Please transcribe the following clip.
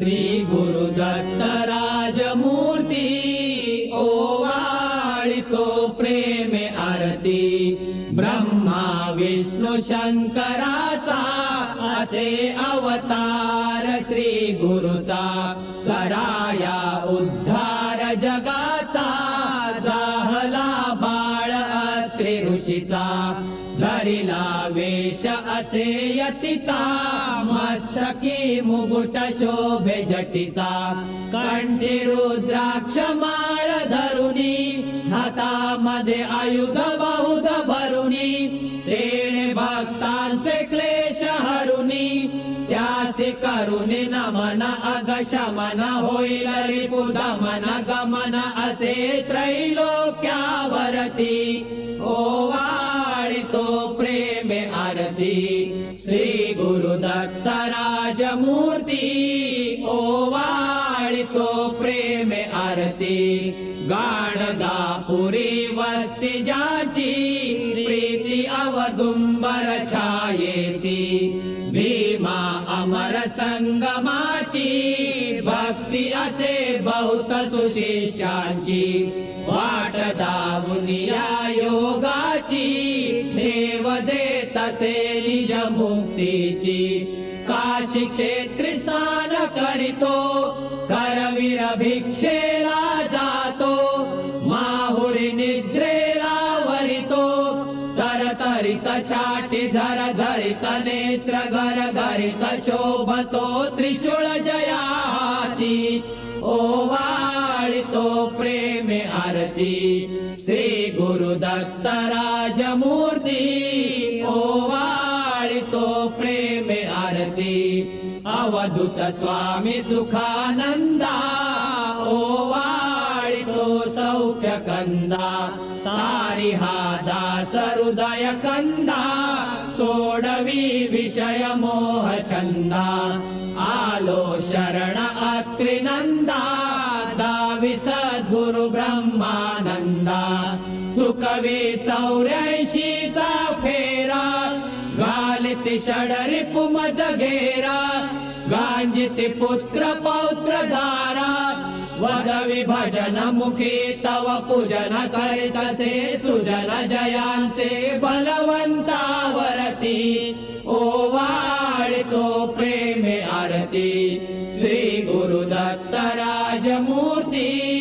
श्री श्रीगुरुदत्तराजमूर्ति ओवाळितो प्रेमे आरती. ब्रह्मा विष्णु शङ्कराचा असे अवतार श्री गुरुचा. कराया उद्धार जगाचा जाहला बाळ ऋषीचा धरिला वेश असे मस्तकी मुकुट शोभे जटीचा कंठी रुद्राक्ष धरुनी हातामध्ये आयुध बहुध भरुनी। तेणे भक्तांचे क्लेश हरुनी। त्याचे करुणे नमन अगशमन गमन असे त्रैलोक्यावरती प्रेमे आरती। श्री गुरुदत्त राजमूर्ती ओवाळितो प्रेमे आरती। गाणगापुरी वस्ती जाची। प्रीती अवदुंबर छायेसी। भीमा अमर संगमाची। भक्ती असे बहुत सुशिष्यांची। वाट दावुनिया योगाची ठेव दे तसे निज मुक्तीची काशी क्षेत्री करीतो करवीर भिक्षेला जातो। माहुरी निद्रेला वरितो। तरतरित छाटी झर झरित नेत्र घर घरित शोभतो त्रिशूळ जयाती ओवाळितो प्रेमे आरती। श्री प्रेमे आरती. अवधूत स्वामी सुखानंदा ओवाळितो सौख्य कंदा. तारी हा दास हृदय कंदा सोडवी विषय मोह छंदा. आलो शरण अत्रिनंदा दावी सद्गुरु ब्रह्मानंदा चौरैषी चेरा गालित षडरिपुमजेरा गाञ्जिति पुत्र पौत्र धारा वद विभजन मुखे तव पूजन करितसे सुजन जया बलवन्तावरति। ओ वाडितो प्रेमे अरति श्री गुरु दत्त राजमूर्ति।